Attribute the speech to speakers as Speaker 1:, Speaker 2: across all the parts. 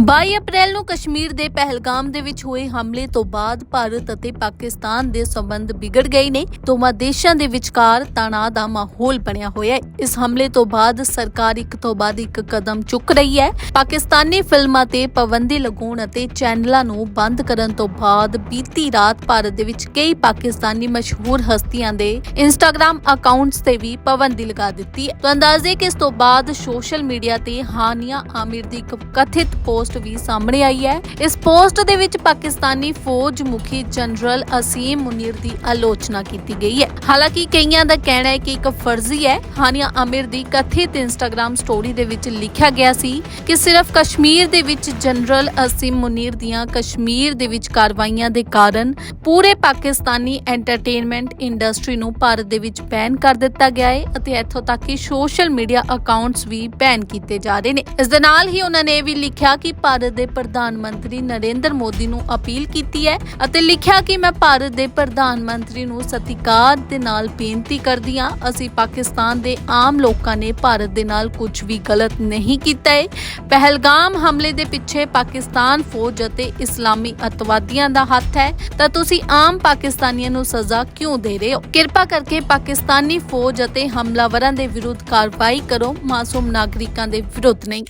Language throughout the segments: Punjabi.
Speaker 1: 22 ਅਪ੍ਰੈਲ ਨੂੰ ਕਸ਼ਮੀਰ ਦੇ ਪਹਿਲਗਾਮ ਦੇ ਵਿੱਚ ਹੋਏ ਹਮਲੇ ਤੋਂ ਬਾਅਦ ਭਾਰਤ ਅਤੇ ਪਾਕਿਸਤਾਨ ਦੇ ਸਬੰਧ ਵਿਗੜ ਗਏ ਨੇ। ਦੋਵਾਂ ਦੇਸ਼ਾਂ ਦੇ ਵਿਚਕਾਰ ਤਣਾਅ ਦਾ ਮਾਹੌਲ ਬਣਿਆ ਹੋਇਆ ਹੈ। ਇਸ ਹਮਲੇ ਤੋਂ ਬਾਅਦ ਸਰਕਾਰ ਇੱਕ ਤੋਂ ਬਾਅਦ ਇੱਕ ਕਦਮ ਚੁੱਕ ਰਹੀ ਹੈ। ਪਾਕਿਸਤਾਨੀ ਫਿਲਮਾਂ ਤੇ ਪਾਬੰਦੀ ਲਗਾਉਣ ਅਤੇ ਚੈਨਲਾਂ ਨੂੰ ਬੰਦ ਕਰਨ ਤੋਂ ਬਾਅਦ ਬੀਤੀ ਰਾਤ ਭਾਰਤ ਦੇ ਵਿੱਚ ਕਈ ਪਾਕਿਸਤਾਨੀ ਮਸ਼ਹੂਰ ਹਸਤੀਆਂ ਦੇ ਇੰਸਟਾਗ੍ਰam ਅਕਾਊਂਟਸ ਤੇ ਵੀ ਪਾਬੰਦੀ ਲਗਾ ਦਿੱਤੀ ਹੈ। ਤਾਂ ਅੰਦਾਜ਼ੇ ਕਿ ਇਸ ਤੋਂ ਬਾਅਦ ਸੋਸ਼ਲ ਮੀਡੀਆ ਤੇ ਹਾਨੀਆ ਆਮਿਰ ਦੀ ਇੱਕ ਕਥਿਤ ਪੋਸਟ ਵੀ ਸਾਹਮਣੇ ਆਈ ਹੈ। ਇਸ ਪੋਸਟ ਦੇ ਵਿੱਚ ਪਾਕਿਸਤਾਨੀ ਫੌਜ ਮੁਖੀ ਜਨਰਲ ਅਸੀਮ ਮੁਨੀਰ ਦੀ ਆਲੋਚਨਾ ਕੀਤੀ ਗਈ ਹੈ। ਹਾਲਾਂਕਿ ਕਈਆਂ ਦਾ ਕਹਿਣਾ ਹੈ ਕਿ ਇੱਕ ਫਰਜ਼ੀ ਹੈ। ਹਾਨੀਆ ਆਮਿਰ ਦੀ ਕਥਿਤ ਇੰਸਟਾਗ੍ਰam ਸਟੋਰੀ ਦੇ ਵਿੱਚ ਲਿਖਿਆ ਗਿਆ ਸੀ ਕਿ ਸਿਰਫ ਕਸ਼ਮੀਰ ਦੇ ਵਿੱਚ ਜਨਰਲ ਅਸੀਮ ਮੁਨੀਰ ਦੀਆਂ ਕਸ਼ਮੀਰ ਦੇ ਵਿੱਚ ਕਾਰਵਾਈਆਂ ਦੇ ਕਾਰਨ ਪੂਰੇ ਪਾਕਿਸਤਾਨੀ ਐਂਟਰਟੇਨਮੈਂਟ ਇੰਡਸਟਰੀ ਨੂੰ ਭਾਰਤ ਦੇ ਵਿੱਚ ਬੈਨ ਕਰ ਦਿੱਤਾ ਗਿਆ ਹੈ ਅਤੇ ਇੱਥੋਂ ਤੱਕ ਕਿ ਸੋਸ਼ਲ ਮੀਡੀਆ ਅਕਾਊਂਟਸ ਵੀ ਬੈਨ ਕੀਤੇ ਜਾ ਰਹੇ ਨੇ। ਇਸ ਦੇ ਨਾਲ ਹੀ ਉਹਨਾਂ ਨੇ ਇਹ ਵੀ ਲਿਖਿਆ ਕਿ ਭਾਰਤ ਦੇ ਪ੍ਰਧਾਨ ਮੰਤਰੀ ਨਰਿੰਦਰ ਮੋਦੀ ਨੂੰ ਅਪੀਲ ਕੀਤੀ ਹੈ ਅਤੇ ਲਿਖਿਆ ਕਿ ਮੈਂ ਭਾਰਤ ਦੇ ਪ੍ਰਧਾਨ ਮੰਤਰੀ ਨੂੰ ਸਤਿਕਾਰ ਦੇ ਨਾਲ ਬੇਨਤੀ ਕਰਦੀ ਹਾਂ। ਅਸੀਂ ਪਾਕਿਸਤਾਨ ਦੇ ਆਮ ਲੋਕਾਂ ਨੇ ਭਾਰਤ ਦੇ ਨਾਲ ਕੁਝ ਵੀ ਗਲਤ ਨਹੀਂ ਕੀਤਾ ਹੈ ਪਹਿਲਗਾਮ ਹਮਲੇ ਦੇ ਪਿੱਛੇ ਪਾਕਿਸਤਾਨ ਫੌਜ ਅਤੇ ਇਸਲਾਮੀ ਅਤਵਾਦੀਆਂ ਦਾ ਹੱਥ ਹੈ। ਤਾਂ ਤੁਸੀਂ ਆਮ ਪਾਕਿਸਤਾਨੀਆਂ ਨੂੰ ਸਜ਼ਾ ਕਿਉਂ ਦੇ ਰਹੇ ਹੋ? ਕਿਰਪਾ ਕਰਕੇ ਪਾਕਿਸਤਾਨੀ ਫੌਜ ਅਤੇ ਹਮਲਾਵਰਾਂ ਦੇ ਵਿਰੁੱਧ ਕਾਰਵਾਈ ਕਰੋ। ਮਾਸੂਮ ਨਾਗਰਿਕਾਂ ਦੇ ਵਿਰੁੱਧ ਨਹੀਂ।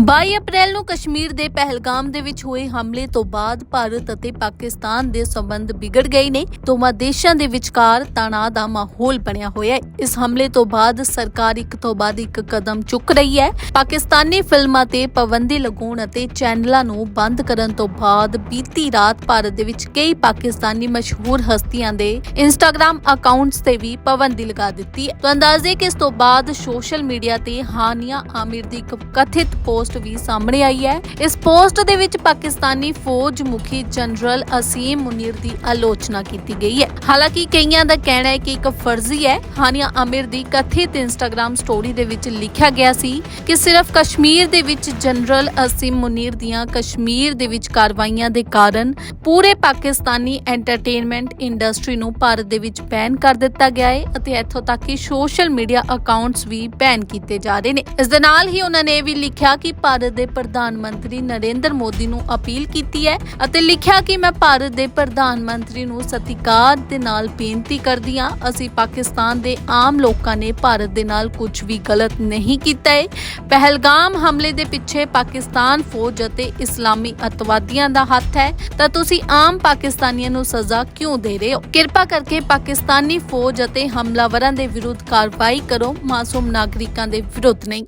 Speaker 1: 22 ਅਪ੍ਰੈਲ ਨੂੰ ਕਸ਼ਮੀਰ ਦੇ ਪਹਿਲਗਾਮ ਦੇ ਵਿੱਚ ਹੋਏ ਹਮਲੇ ਤੋਂ ਬਾਅਦ ਭਾਰਤ ਅਤੇ ਪਾਕਿਸਤਾਨ ਦੇ ਸਬੰਧ ਵਿਗੜ ਗਏ ਨੇ। ਦੋਵਾਂ ਦੇਸ਼ਾਂ ਦੇ ਵਿਚਕਾਰ ਤਣਾਅ ਦਾ ਮਾਹੌਲ ਬਣਿਆ ਹੋਇਆ ਹੈ। ਇਸ ਹਮਲੇ ਤੋਂ ਬਾਅਦ ਸਰਕਾਰ ਇੱਕ ਤੋਂ ਬਾਅਦ ਇੱਕ ਕਦਮ ਚੁੱਕ ਰਹੀ ਹੈ। ਪਾਕਿਸਤਾਨੀ ਫਿਲਮਾਂ ਤੇ ਪਾਬੰਦੀ ਲਗਾਉਣ ਅਤੇ ਚੈਨਲਾਂ ਨੂੰ ਬੰਦ ਕਰਨ ਤੋਂ ਬਾਅਦ ਬੀਤੀ ਰਾਤ ਭਾਰਤ ਦੇ ਵਿੱਚ ਕਈ ਪਾਕਿਸਤਾਨੀ ਮਸ਼ਹੂਰ ਹਸਤੀਆਂ ਦੇ ਇੰਸਟਾਗ੍ਰam ਅਕਾਊਂਟਸ ਤੇ ਵੀ ਪਾਬੰਦੀ ਲਗਾ ਦਿੱਤੀ ਹੈ। ਤਾਂ ਅੰਦਾਜ਼ੇ ਕਿ ਇਸ ਤੋਂ ਬਾਅਦ ਸੋਸ਼ਲ ਮੀਡੀਆ ਤੇ ਹਾਨੀਆ ਆਮਿਰ ਦੀ ਇੱਕ ਕਥਿਤ ਪੋਸਟ ਵੀ ਸਾਹਮਣੇ ਆਈ ਹੈ। ਇਸ ਪੋਸਟ ਦੇ ਵਿੱਚ ਪਾਕਿਸਤਾਨੀ ਫੌਜ ਮੁਖੀ ਜਨਰਲ ਅਸੀਮ ਮੁਨੀਰ ਦੀ ਆਲੋਚਨਾ ਕੀਤੀ ਗਈ ਹੈ। ਹਾਲਾਂਕਿ ਕਈਆਂ ਦਾ ਕਹਿਣਾ ਹੈ ਕਿ ਇੱਕ ਫਰਜ਼ੀ ਹੈ। ਹਾਨੀਆ ਆਮਿਰ ਦੀ ਕਥਿਤ ਇੰਸਟਾਗ੍ਰam ਸਟੋਰੀ ਦੇ ਵਿੱਚ ਲਿਖਿਆ ਗਿਆ ਸੀ ਕਿ ਸਿਰਫ ਕਸ਼ਮੀਰ ਦੇ ਵਿੱਚ ਜਨਰਲ ਅਸੀਮ ਮੁਨੀਰ ਦੀਆਂ ਕਸ਼ਮੀਰ ਦੇ ਵਿੱਚ ਕਾਰਵਾਈਆਂ ਦੇ ਕਾਰਨ ਪੂਰੇ ਪਾਕਿਸਤਾਨੀ ਐਂਟਰਟੇਨਮੈਂਟ ਇੰਡਸਟਰੀ ਨੂੰ ਭਾਰਤ ਦੇ ਵਿੱਚ ਬੈਨ ਕਰ ਦਿੱਤਾ ਗਿਆ ਹੈ ਅਤੇ ਇੱਥੋਂ ਤੱਕ ਕਿ ਸੋਸ਼ਲ ਮੀਡੀਆ ਅਕਾਊਂਟਸ ਵੀ ਬੈਨ ਕੀਤੇ ਜਾ ਰਹੇ ਨੇ। ਇਸ ਦੇ ਨਾਲ ਹੀ ਉਹਨਾਂ ਨੇ ਇਹ ਵੀ ਲਿਖਿਆ ਕਿ ਭਾਰਤ ਦੇ ਪ੍ਰਧਾਨ ਮੰਤਰੀ ਨਰਿੰਦਰ ਮੋਦੀ ਨੂੰ ਅਪੀਲ ਕੀਤੀ ਹੈ ਅਤੇ ਲਿਖਿਆ ਕਿ ਮੈਂ ਭਾਰਤ ਦੇ ਪ੍ਰਧਾਨ ਮੰਤਰੀ ਨੂੰ ਸਤਿਕਾਰ ਦੇ ਨਾਲ ਬੇਨਤੀ ਕਰਦੀ ਹਾਂ। ਅਸੀਂ ਪਾਕਿਸਤਾਨ ਦੇ ਆਮ ਲੋਕਾਂ ਨੇ ਭਾਰਤ ਦੇ ਨਾਲ ਕੁਝ ਵੀ ਗਲਤ ਨਹੀਂ ਕੀਤਾ ਹੈ ਪਹਿਲਗਾਮ ਹਮਲੇ ਦੇ ਪਿੱਛੇ ਪਾਕਿਸਤਾਨ ਫੌਜ ਅਤੇ ਇਸਲਾਮੀ ਅਤਵਾਦੀਆਂ ਦਾ ਹੱਥ ਹੈ। ਤਾਂ ਤੁਸੀਂ ਆਮ ਪਾਕਿਸਤਾਨੀਆਂ ਨੂੰ ਸਜ਼ਾ ਕਿਉਂ ਦੇ ਰਹੇ ਹੋ? ਕਿਰਪਾ ਕਰਕੇ ਪਾਕਿਸਤਾਨੀ ਫੌਜ ਅਤੇ ਹਮਲਾਵਰਾਂ ਦੇ ਵਿਰੁੱਧ ਕਾਰਵਾਈ ਕਰੋ। ਮਾਸੂਮ ਨਾਗਰਿਕਾਂ ਦੇ ਵਿਰੁੱਧ ਨਹੀਂ।